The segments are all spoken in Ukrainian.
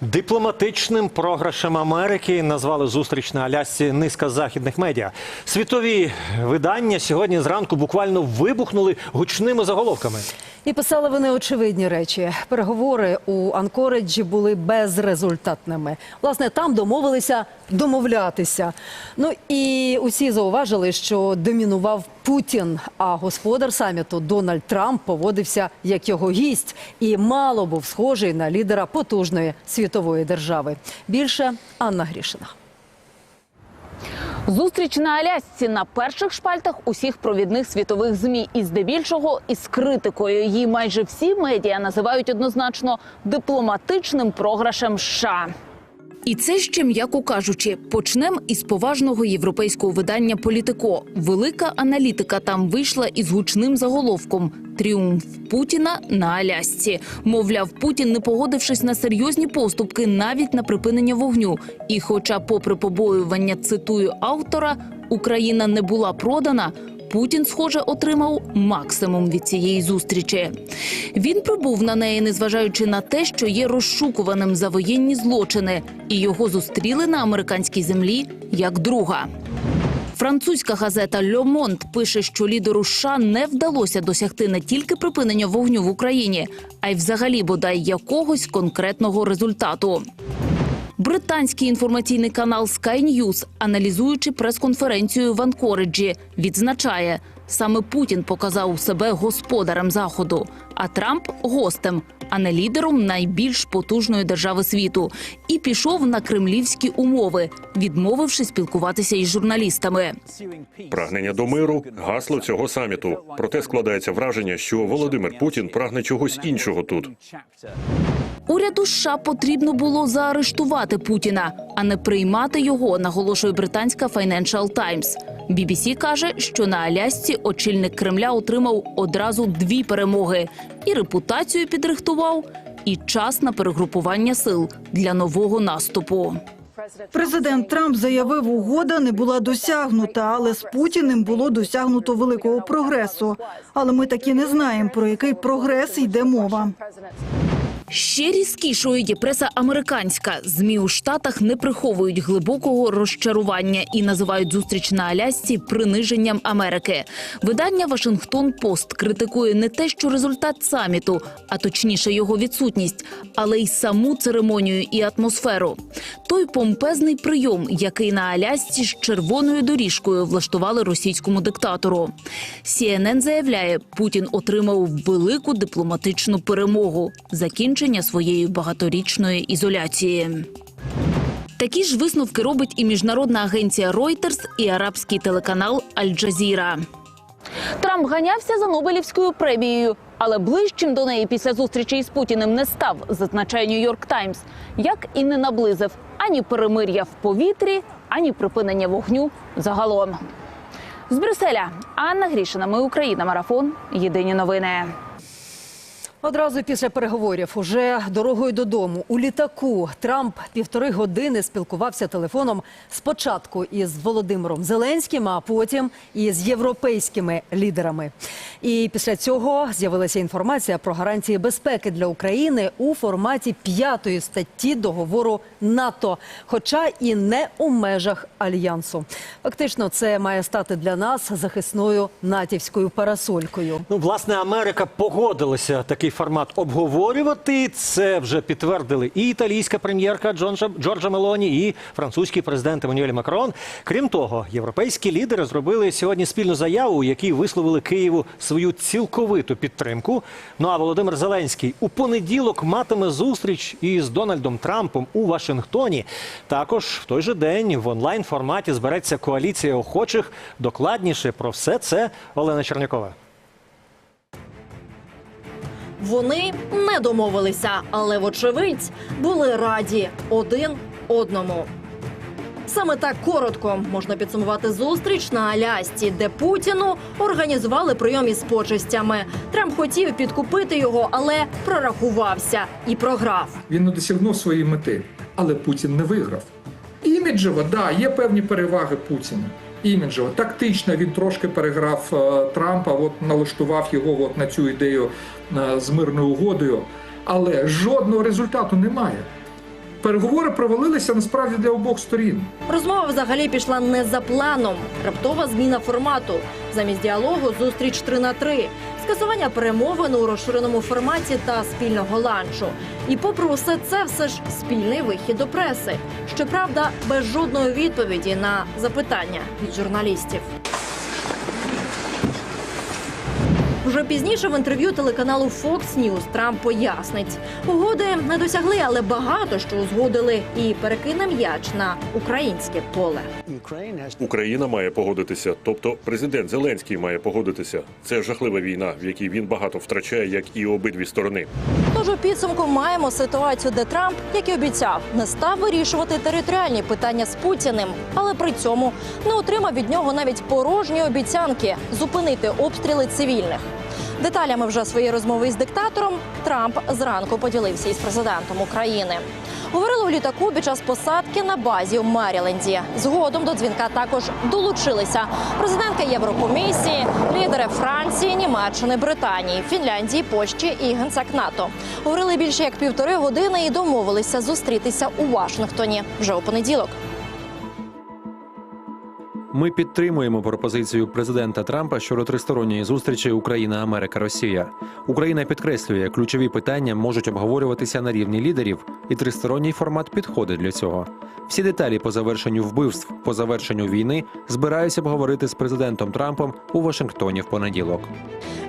Дипломатичним програшем Америки назвали зустріч на Алясці низка західних медіа. Світові видання сьогодні зранку буквально вибухнули гучними заголовками. І писали вони очевидні речі. Переговори у Анкореджі були безрезультатними. Власне, там домовилися домовлятися. Ну і усі зауважили, що домінував Путін, а господар саміту Дональд Трамп поводився як його гість і мало був схожий на лідера потужної світової держави. Більше Анна Грішина. Зустріч на Алясці на перших шпальтах усіх провідних світових змі, і здебільшого із критикою. Її майже всі медіа називають однозначно дипломатичним програшем США. І це ще м'яко кажучи, почнемо із поважного європейського видання Політико. Велика аналітика там вийшла із гучним заголовком Тріумф Путіна на Алясці. Мовляв, Путін, не погодившись на серйозні поступки, навіть на припинення вогню. І, хоча, попри побоювання, цитую автора, Україна не була продана. Путін, схоже, отримав максимум від цієї зустрічі. Він прибув на неї, незважаючи на те, що є розшукуваним за воєнні злочини, і його зустріли на американській землі як друга. Французька газета «Льо Монт» пише, що лідеру США не вдалося досягти не тільки припинення вогню в Україні, а й взагалі бодай якогось конкретного результату. Британський інформаційний канал Sky News, аналізуючи прес-конференцію в Анкориджі, відзначає, саме Путін показав себе господарем заходу, а Трамп гостем, а не лідером найбільш потужної держави світу, і пішов на кремлівські умови, відмовивши спілкуватися із журналістами. Прагнення до миру гасло цього саміту. Проте складається враження, що Володимир Путін прагне чогось іншого тут. Уряду США потрібно було заарештувати Путіна, а не приймати його, наголошує британська Financial Times. BBC каже, що на Алясці очільник Кремля отримав одразу дві перемоги і репутацію підрихтував, і час на перегрупування сил для нового наступу. Президент Трамп заявив, угода не була досягнута, але з Путіним було досягнуто великого прогресу. Але ми таки не знаємо, про який прогрес йде мова. Ще різкішою є преса американська. Змі у штатах не приховують глибокого розчарування і називають зустріч на Алясці приниженням Америки. Видання Вашингтон Пост критикує не те, що результат саміту, а точніше його відсутність, але й саму церемонію і атмосферу. Той помпезний прийом, який на Алясці з червоною доріжкою влаштували російському диктатору. CNN заявляє, Путін отримав велику дипломатичну перемогу. Закінчення своєї багаторічної ізоляції. Такі ж висновки робить і міжнародна агенція Reuters і арабський телеканал Аль-Джазіра. Трамп ганявся за Нобелівською премією, але ближчим до неї після зустрічі із Путіним не став, зазначає Нью-Йорк Таймс, як і не наблизив ані перемир'я в повітрі, ані припинення вогню загалом. З Брюсселя Анна Грішина. Ми Україна. Марафон. Єдині новини. Одразу після переговорів, уже дорогою додому, у літаку Трамп півтори години спілкувався телефоном спочатку із Володимиром Зеленським, а потім із європейськими лідерами. І після цього з'явилася інформація про гарантії безпеки для України у форматі п'ятої статті договору НАТО, хоча і не у межах альянсу. Фактично, це має стати для нас захисною натівською парасолькою. Ну, власне, Америка погодилася такий формат обговорювати. Це вже підтвердили і італійська прем'єрка Джорджа Мелоні, і французький президент Еммануель Макрон. Крім того, європейські лідери зробили сьогодні спільну заяву, у якій висловили Києву свою цілковиту підтримку. Ну а Володимир Зеленський у понеділок матиме зустріч із Дональдом Трампом у Вашингтоні. Також в той же день в онлайн форматі збереться коаліція охочих. Докладніше про все це Олена Чернякова. Вони не домовилися, але вочевидь були раді один одному. Саме так коротко можна підсумувати зустріч на Алясці, де Путіну організували прийом із почестями. Трамп хотів підкупити його, але прорахувався і програв. Він не досягнув своєї мети, але Путін не виграв. Іміджево, да, є певні переваги Путіна. Іміджево, тактично він трошки переграв е, Трампа, от налаштував його от на цю ідею е, з мирною угодою, але жодного результату немає. Переговори провалилися насправді для обох сторін. Розмова взагалі пішла не за планом. Раптова зміна формату. Замість діалогу зустріч 3 на 3. Скасування перемовин у розширеному форматі та спільного ланчу. І попри усе це, все ж спільний вихід до преси. Щоправда, без жодної відповіді на запитання від журналістів. Вже пізніше в інтерв'ю телеканалу Fox News Трамп пояснить, угоди не досягли, але багато що узгодили і перекине м'яч на українське поле. Україна має погодитися, тобто президент Зеленський має погодитися. Це жахлива війна, в якій він багато втрачає, як і обидві сторони. Тож у підсумку маємо ситуацію, де Трамп, як і обіцяв, не став вирішувати територіальні питання з Путіним, але при цьому не отримав від нього навіть порожні обіцянки зупинити обстріли цивільних. Деталями вже своєї розмови із диктатором Трамп зранку поділився із президентом України. Говорили у літаку під час посадки на базі у Меріленді. Згодом до дзвінка також долучилися президентка Єврокомісії, лідери Франції, Німеччини, Британії, Фінляндії, Польщі і генсек НАТО. Говорили більше як півтори години і домовилися зустрітися у Вашингтоні вже у понеділок. Ми підтримуємо пропозицію президента Трампа щодо тристоронньої зустрічі Україна, Америка, Росія. Україна підкреслює, ключові питання можуть обговорюватися на рівні лідерів, і тристоронній формат підходить для цього. Всі деталі по завершенню вбивств, по завершенню війни збираюся обговорити з президентом Трампом у Вашингтоні в понеділок.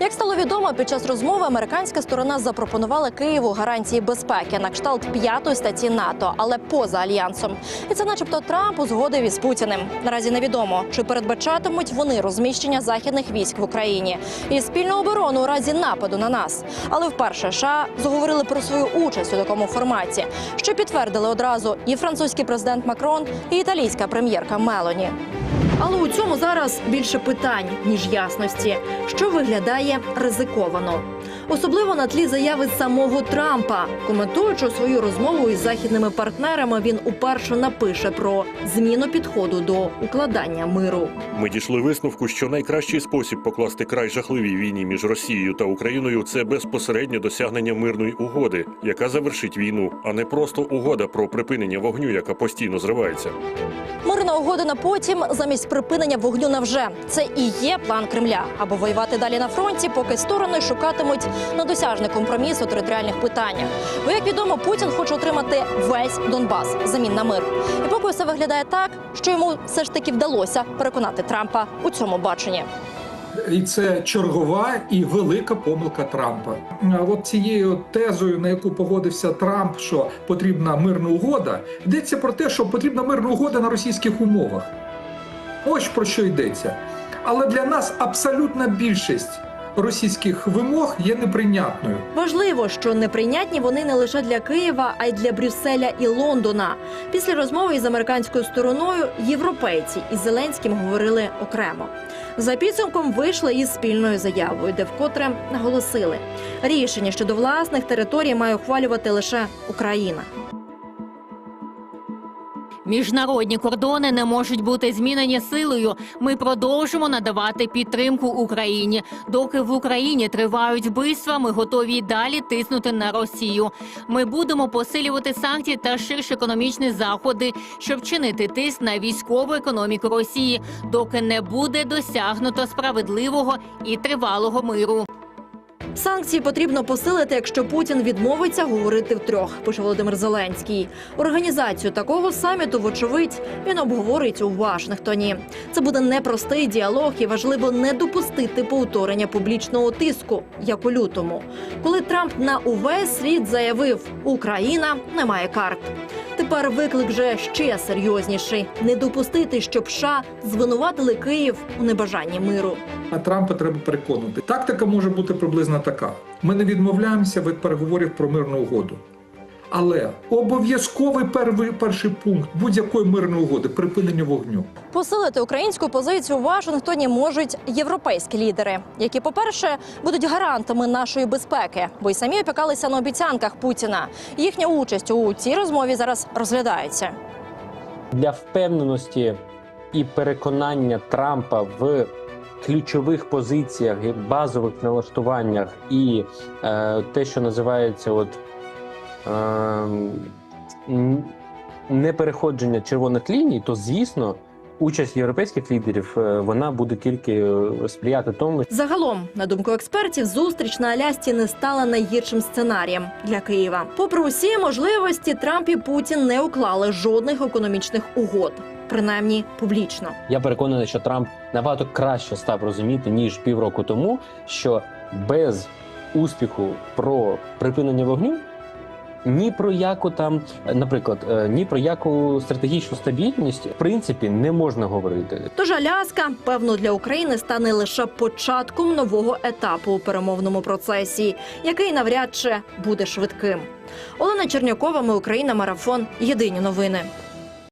Як стало відомо, під час розмови американська сторона запропонувала Києву гарантії безпеки на кшталт п'ятої статті НАТО, але поза альянсом. І це, начебто, Трамп узгодив із Путіним. Наразі невідомо, чи передбачатимуть вони розміщення західних військ в Україні і спільну оборону у разі нападу на нас. Але вперше США заговорили про свою участь у такому форматі, що підтвердили одразу і французький президент Макрон, і італійська прем'єрка Мелоні. Але у цьому зараз більше питань ніж ясності, що виглядає ризиковано. Особливо на тлі заяви самого Трампа. Коментуючи свою розмову із західними партнерами, він уперше напише про зміну підходу до укладання миру. Ми дійшли висновку, що найкращий спосіб покласти край жахливій війні між Росією та Україною це безпосереднє досягнення мирної угоди, яка завершить війну, а не просто угода про припинення вогню, яка постійно зривається. Мирна угода на потім замість припинення вогню навже. Це і є план Кремля, або воювати далі на фронті, поки сторони шукатимуть недосяжний компроміс у територіальних питаннях. Бо як відомо, Путін хоче отримати весь Донбас замін на мир. І поки все виглядає так, що йому все ж таки вдалося переконати Трампа у цьому баченні. І це чергова і велика помилка Трампа. От цією тезою, на яку погодився Трамп, що потрібна мирна угода, йдеться про те, що потрібна мирна угода на російських умовах. Ось про що йдеться. Але для нас абсолютна більшість російських вимог є неприйнятною. Важливо, що неприйнятні вони не лише для Києва, а й для Брюсселя і Лондона. Після розмови із американською стороною європейці із Зеленським говорили окремо. За підсумком вийшли із спільною заявою, де вкотре наголосили, рішення щодо власних територій має ухвалювати лише Україна. Міжнародні кордони не можуть бути змінені силою. Ми продовжимо надавати підтримку Україні. Доки в Україні тривають вбивства, ми готові й далі тиснути на Росію. Ми будемо посилювати санкції та ширші економічні заходи, щоб чинити тиск на військову економіку Росії, доки не буде досягнуто справедливого і тривалого миру. Санкції потрібно посилити, якщо Путін відмовиться говорити втрьох, пише Володимир Зеленський. Організацію такого саміту, вочевидь, він обговорить у Вашингтоні. Це буде непростий діалог, і важливо не допустити повторення публічного тиску, як у лютому, коли Трамп на увесь світ заявив: Україна не має карт. Тепер виклик вже ще серйозніший: не допустити, щоб США звинуватили Київ у небажанні миру. А Трампа треба переконувати. Тактика може бути приблизно така: ми не відмовляємося від переговорів про мирну угоду. Але обов'язковий перший, перший пункт будь-якої мирної угоди припинення вогню. Посилити українську позицію у Вашингтоні можуть європейські лідери, які, по-перше, будуть гарантами нашої безпеки, бо й самі опікалися на обіцянках Путіна. Їхня участь у цій розмові зараз розглядається. для впевненості і переконання Трампа в ключових позиціях базових налаштуваннях, і е, те, що називається от, непереходження червоних ліній, то звісно. Участь європейських лідерів е, вона буде тільки е, сприяти тому, Загалом, на думку експертів, зустріч на Алясці не стала найгіршим сценарієм для Києва. Попри усі можливості, Трамп і Путін не уклали жодних економічних угод, принаймні публічно. Я переконаний, що Трамп набагато краще став розуміти ніж півроку тому, що без успіху про припинення вогню. Ні про яку там, наприклад, е, ні про яку стратегічну стабільність в принципі не можна говорити. Тож Аляска, певно, для України стане лише початком нового етапу у перемовному процесі, який навряд чи буде швидким. Олена Чернякова, ми Україна, марафон. Єдині новини.